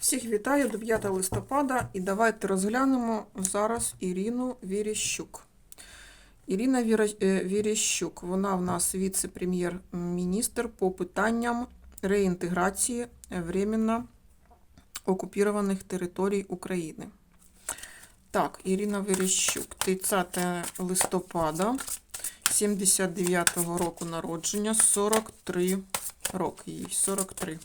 Всіх вітаю 9 листопада і давайте розглянемо зараз Ірину Віріщук. Ірина е, Віріщук, вона в нас віце-прем'єр-міністр по питанням реінтеграції временно окупованих територій України. Так, Ірина Віріщук, 30 листопада 79-го року народження, 43 роки їй, 43.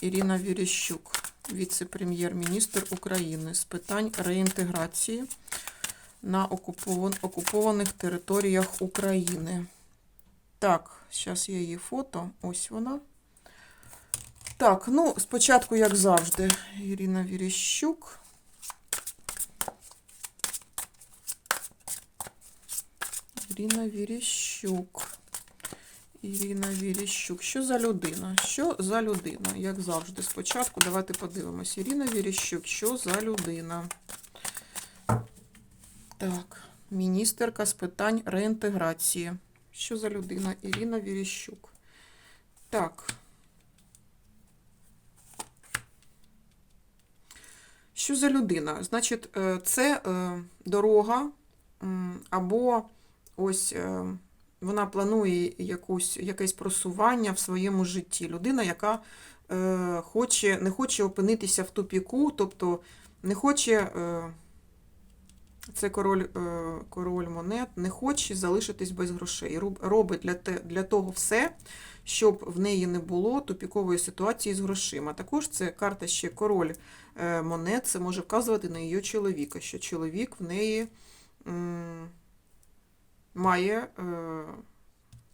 Ірина Віріщук, віце-прем'єр-міністр України з питань реінтеграції на окупованих територіях України. Так, зараз є її фото. Ось вона. Так, ну, спочатку, як завжди, Ірина Віріщук. Ірина Віріщук. Ірина Віріщук. Що за людина? Що за людина? Як завжди, спочатку давайте подивимось. Ірина Віріщук, що за людина? Так, міністерка з питань реінтеграції. Що за людина? Ірина Віріщук. Так. Що за людина? Значить, е, це е, дорога або ось е, вона планує якусь, якесь просування в своєму житті. Людина, яка е, хоче, не хоче опинитися в тупіку, тобто не хоче, е, це король, е, король монет, не хоче залишитись без грошей. Роб- Робить для, те, для того все, щоб в неї не було тупікової ситуації з грошима. Також це карта ще король е, монет, це може вказувати на її чоловіка, що чоловік в неї. м, має е,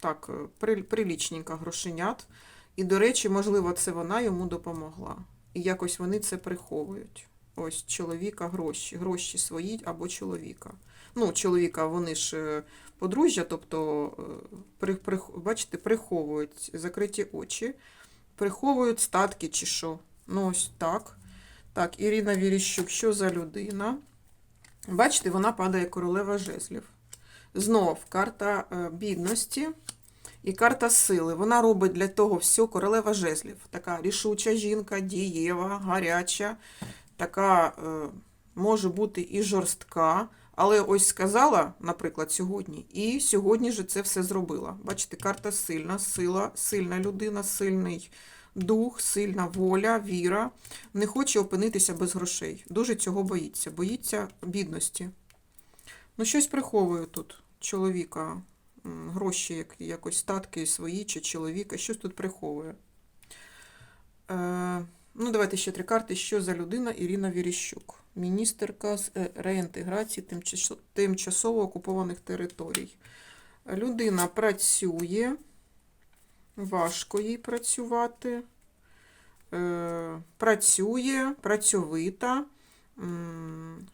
так, е, при- прилічненько грошенят. І, до речі, можливо, це вона йому допомогла. І якось вони це приховують. Ось чоловіка гроші, гроші свої або чоловіка. Ну, чоловіка вони ж е, подружжя, тобто, при, при, бачите, приховують закриті очі, приховують статки чи що. Ну, ось так. Так, Ірина Віріщук, що за людина? Бачите, вона падає королева жезлів. Знов карта е, бідності і карта сили. Вона робить для того все королева жезлів. Така рішуча жінка, дієва, гаряча, така е, може бути і жорстка. Але ось сказала, наприклад, сьогодні, і сьогодні же це все зробила. Бачите, карта сильна, сила, сильна людина, сильний дух, сильна воля, віра. Не хоче опинитися без грошей. Дуже цього боїться. Боїться бідності. Ну, щось приховує тут чоловіка. Гроші, як, якось статки свої чи чоловіка, щось тут приховує. Е, ну, давайте ще три карти. Що за людина Ірина Віріщук, міністерка з е, реінтеграції тимчасово окупованих територій. Людина працює, важко їй працювати. Е, працює, працьовита.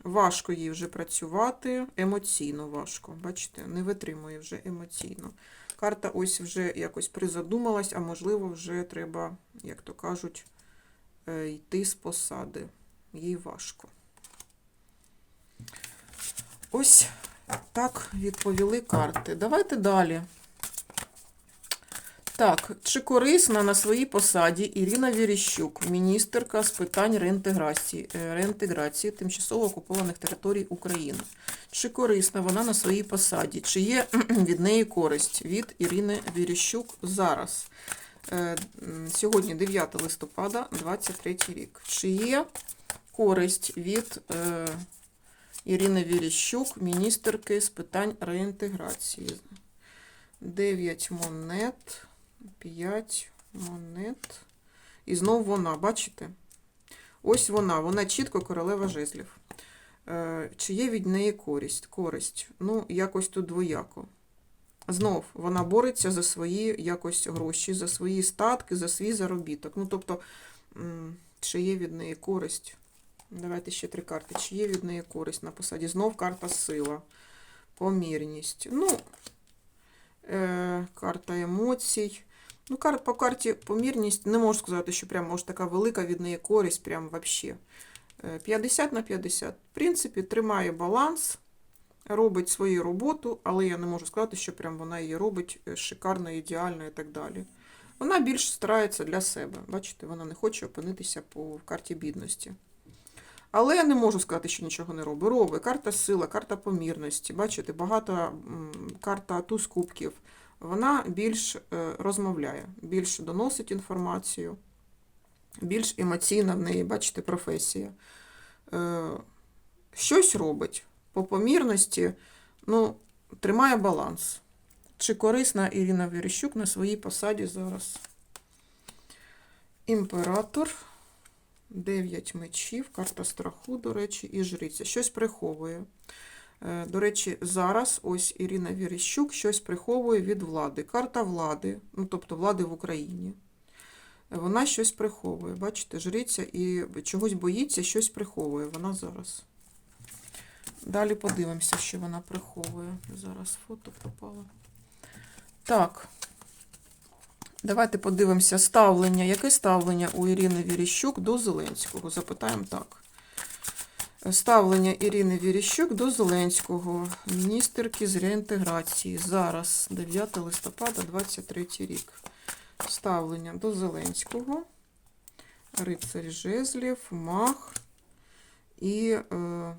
Важко їй вже працювати, емоційно важко. Бачите, не витримує вже емоційно. Карта ось вже якось призадумалась, а можливо, вже треба, як то кажуть, е, йти з посади. Їй важко. Ось так відповіли карти. Давайте далі. Так, чи корисна на своїй посаді Ірина Віріщук, міністерка з питань реінтеграції, е, реінтеграції тимчасово окупованих територій України? Чи корисна вона на своїй посаді? Чи є від неї користь від Ірини Віріщук зараз? Е, Сьогодні 9 листопада, 23 рік. Чи є користь від е, Ірини Віріщук, міністерки з питань реінтеграції? 9 монет. 5 монет. І знов вона, бачите? Ось вона, вона чітко королева жезлів. Е, Чи є від неї користь? Користь. Ну, якось тут двояко. Знов вона бореться за свої якось гроші, за свої статки, за свій заробіток. Ну, тобто, чи є від неї користь? Давайте ще три карти. Чи є від неї користь на посаді? Знов карта сила, помірність. Ну, е, карта емоцій. Ну, кар, по карті помірність не можу сказати, що прям може така велика від неї користь, прям вообще. Е, 50 на 50. В принципі, тримає баланс, робить свою роботу, але я не можу сказати, що прям вона її робить е, шикарно, ідеально і так далі. Вона більш старається для себе. Бачите, вона не хоче опинитися по карті бідності. Але я не можу сказати, що нічого не робить. Робить карта сила, карта помірності. Бачите, багато карта туз кубків. Вона більш е, розмовляє, більш доносить інформацію, більш емоційна в неї, бачите, професія. Е, Щось робить по помірності, ну, тримає баланс. Чи корисна Ірина Верещук на своїй посаді зараз? Імператор. Дев'ять мечів, карта страху, до речі, і жриця. Щось приховує. Е, До речі, зараз ось Ірина Віріщук щось приховує від влади. Карта влади, ну тобто влади в Україні. Е, Вона щось приховує. Бачите, жриця і чогось боїться, щось приховує. Вона зараз. Далі подивимося, що вона приховує. Зараз фото пропало. Так. Давайте подивимося ставлення. Яке ставлення у Ірини Віріщук до Зеленського? Запитаємо так. Ставлення Ірини Віріщук до Зеленського, міністерки з реінтеграції. Зараз, 9 листопада, 23 рік. Ставлення до Зеленського, рицарь жезлів, мах і. Е,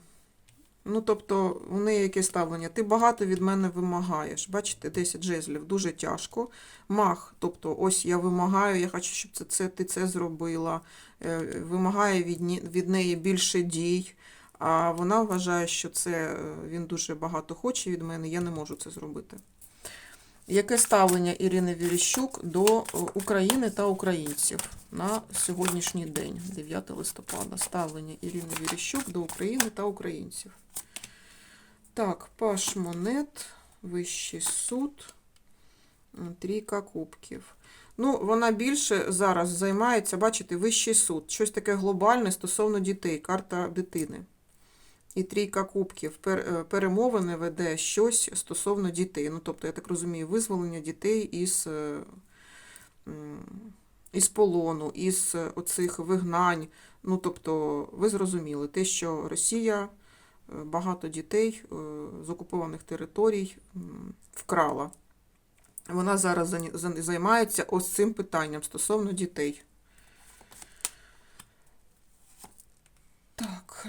Ну, тобто, у неї яке ставлення? Ти багато від мене вимагаєш. Бачите, 10 жезлів дуже тяжко. Мах, тобто, ось я вимагаю, я хочу, щоб це, це ти це зробила. Е, Вимагає від, від неї більше дій. А вона вважає, що це е, він дуже багато хоче від мене, я не можу це зробити. Яке ставлення Ірини Віріщук до е, України та українців на сьогоднішній день, 9 листопада? Ставлення Ірини Віріщук до України та українців. Так, Паш Монет, Вищий суд, Трійка кубків. Ну, вона більше зараз займається, бачите, Вищий суд. Щось таке глобальне стосовно дітей, карта дитини. І трійка кубків е, перемовини веде щось стосовно дітей. Ну, тобто, я так розумію, визволення дітей із, е, із полону, із е, оцих вигнань. Ну, тобто, ви зрозуміли, те, що Росія багато дітей з окупованих територій вкрала. Вона зараз займається ось цим питанням стосовно дітей.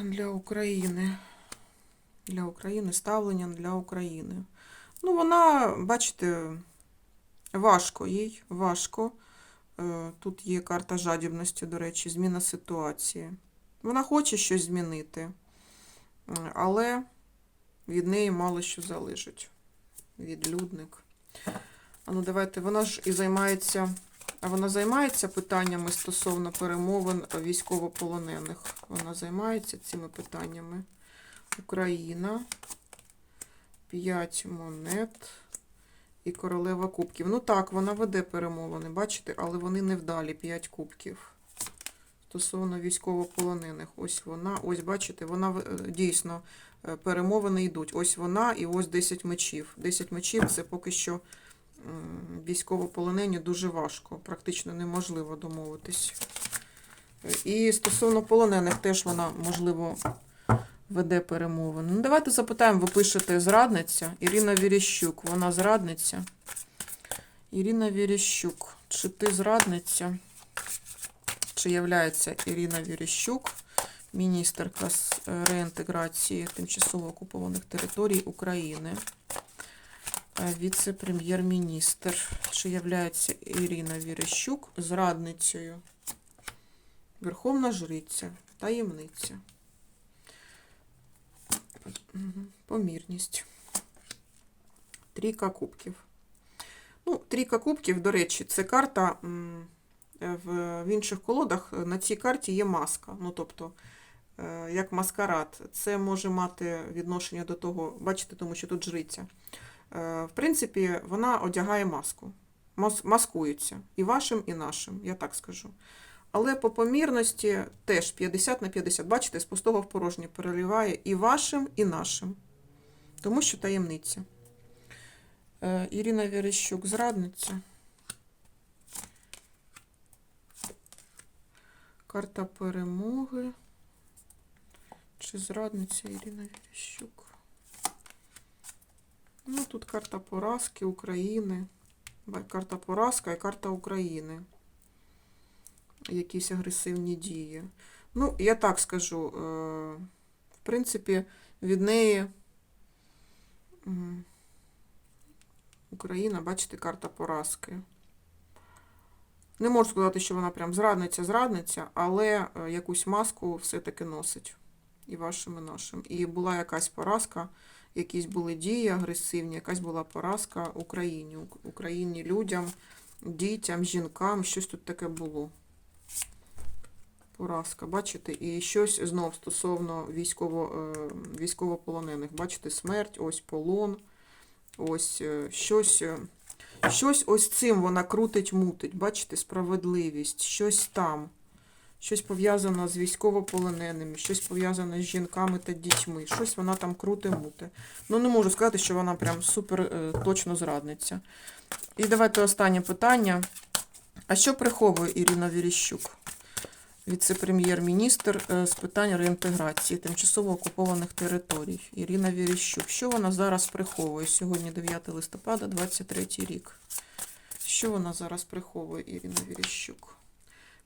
Для України. Для України ставлення для України. Ну, вона, бачите, важко їй, важко. Е, Тут є карта жадібності, до речі, зміна ситуації. Вона хоче щось змінити, але від неї мало що залежить. Відлюдник. А ну давайте, вона ж і займається. Вона займається питаннями стосовно перемовин військовополонених. Вона займається цими питаннями. Україна, 5 монет і королева кубків. Ну так, вона веде перемовини, бачите, але вони невдалі, 5 кубків. Стосовно військовополонених. Ось вона, ось бачите, вона е, дійсно е, перемовини йдуть. Ось вона і ось 10 мечів. 10 мечів це поки що військовополонені дуже важко, практично неможливо домовитись. І стосовно полонених теж вона, можливо, веде перемовини. Ну, давайте запитаємо, ви пишете зрадниця. Ірина Віріщук, вона зрадниця. Ірина Віріщук, чи ти зрадниця? Чи являється Ірина Віріщук, міністерка з е, реінтеграції тимчасово окупованих територій України? Е, Віце-прем'єр-міністр. Чи являється Ірина Віріщук зрадницею? Верховна жриця, таємниця. Помірність. Трійка кубків. Ну, трійка кубків, до речі, це карта е, в, інших колодах. е, На цій карті є маска. Ну, тобто, як маскарад. Це може мати відношення до того, бачите, тому що тут жриця. Е, В принципі, вона одягає маску. Маскується. І вашим, і нашим, я так скажу. Але по помірності теж 50 на 50. Бачите, з пустого в порожнє переливає і вашим, і нашим. Тому що таємниця. Е, Ірина Верещук, зрадниця. Карта перемоги. Чи зрадниця Ірина Верещук? Ну, тут карта поразки України. Карта поразка і карта України. Якісь агресивні дії. Ну, я так скажу. е, В принципі, від неї Україна, бачите, карта поразки. Не можу сказати, що вона прям зрадниця-зрадниця, але е, якусь маску все-таки носить. І вашим, і нашим. І була якась поразка, якісь були дії агресивні, якась була поразка Україні, Україні, людям, дітям, жінкам, щось тут таке було. Поразка, бачите, і щось знов стосовно військово, е, військовополонених. Бачите, смерть, ось полон, ось е, щось, е, щось ось цим вона крутить, мутить. Бачите, справедливість, щось там, щось пов'язане з військовополоненими, щось пов'язане з жінками та дітьми. Щось вона там круте муте. Ну, не можу сказати, що вона прям супер е, точно зрадниця. І давайте останнє питання. А що приховує Ірина Віріщук? Віце-прем'єр-міністр е, з питань реінтеграції тимчасово окупованих територій Ірина Віріщук. Що вона зараз приховує? Сьогодні 9 листопада, 23 рік. Що вона зараз приховує, Ірина Віріщук?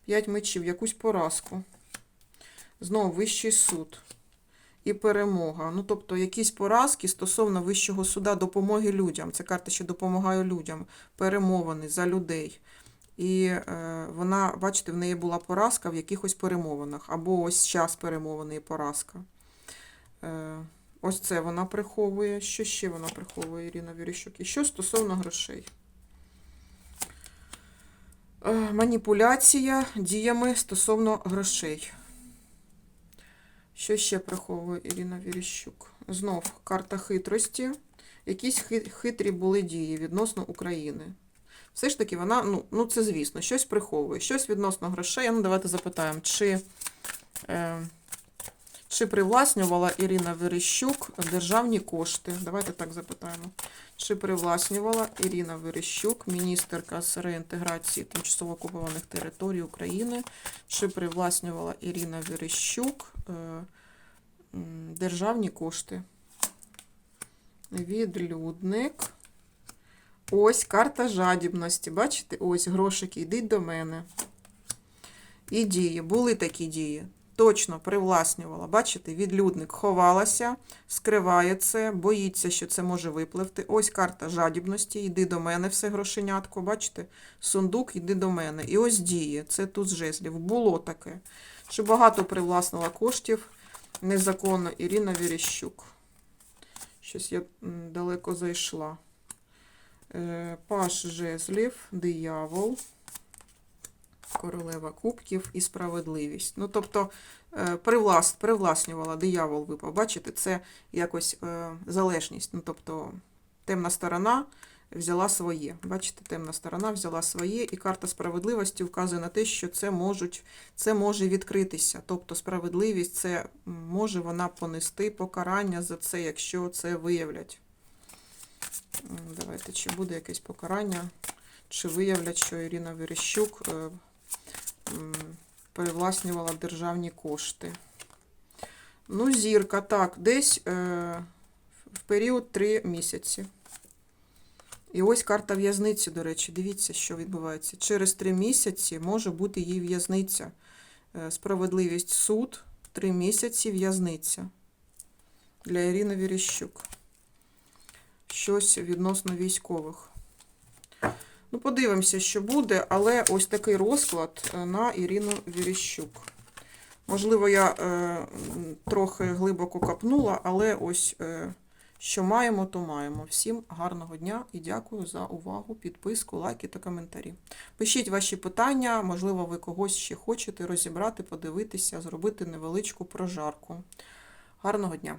П'ять мечів, якусь поразку. Знову вищий суд і перемога. Ну, тобто, якісь поразки стосовно вищого суда допомоги людям. Це карта, що допомагає людям, перемовини за людей. І е, вона, бачите, в неї була поразка в якихось перемовинах, або ось час перемовини і поразка. Е, ось це вона приховує. Що ще вона приховує, Ірина Віріщук? І що стосовно грошей? Е, маніпуляція діями стосовно грошей. Що ще приховує Ірина Віріщук? Знов карта хитрості. Якісь хитрі були дії відносно України. Все ж таки вона, ну, ну це звісно, щось приховує, щось відносно грошей. Ну, давайте запитаємо, чи, е, чи привласнювала Ірина Верещук державні кошти? Давайте так запитаємо. Чи привласнювала Ірина Верещук, міністерка з реінтеграції тимчасово окупованих територій України? Чи привласнювала Ірина Верещук е, державні кошти? Відлюдник. Ось карта жадібності. Бачите? Ось грошики, йдіть до мене. І дії. Були такі дії. Точно привласнювала. Бачите, відлюдник ховалася, скриває це, боїться, що це може випливти. Ось карта жадібності. Йди до мене, все грошенятко. Бачите? Сундук, йди до мене. І ось дії. Це тут жезлів. Було таке. Чи багато привласнила коштів незаконно Ірина Віріщук. Щось я далеко зайшла. Е, Паш жезлів, диявол, королева кубків і справедливість. Ну, тобто, е, привлас, привласнювала, диявол випав. Бачите, це якось е, залежність. Ну, тобто, темна сторона взяла своє. Бачите, темна сторона взяла своє, і карта справедливості вказує на те, що це, можуть, це може відкритися. Тобто, справедливість це може вона понести покарання за це, якщо це виявлять. Давайте, чи буде якесь покарання, чи виявлять, що Ірина Верещук е, привласнювала державні кошти. Ну, зірка, так, десь е, в період 3 місяці. І ось карта в'язниці, до речі, дивіться, що відбувається. Через 3 місяці може бути її в'язниця. Е, Справедливість суд, 3 місяці в'язниця для Ірини Верещук щось відносно військових. Ну, подивимося, що буде, але ось такий розклад е, на Ірину Віріщук. Можливо, я е, трохи глибоко копнула, але ось е, що маємо, то маємо. Всім гарного дня і дякую за увагу, підписку, лайки та коментарі. Пишіть ваші питання, можливо, ви когось ще хочете розібрати, подивитися, зробити невеличку прожарку. Гарного дня!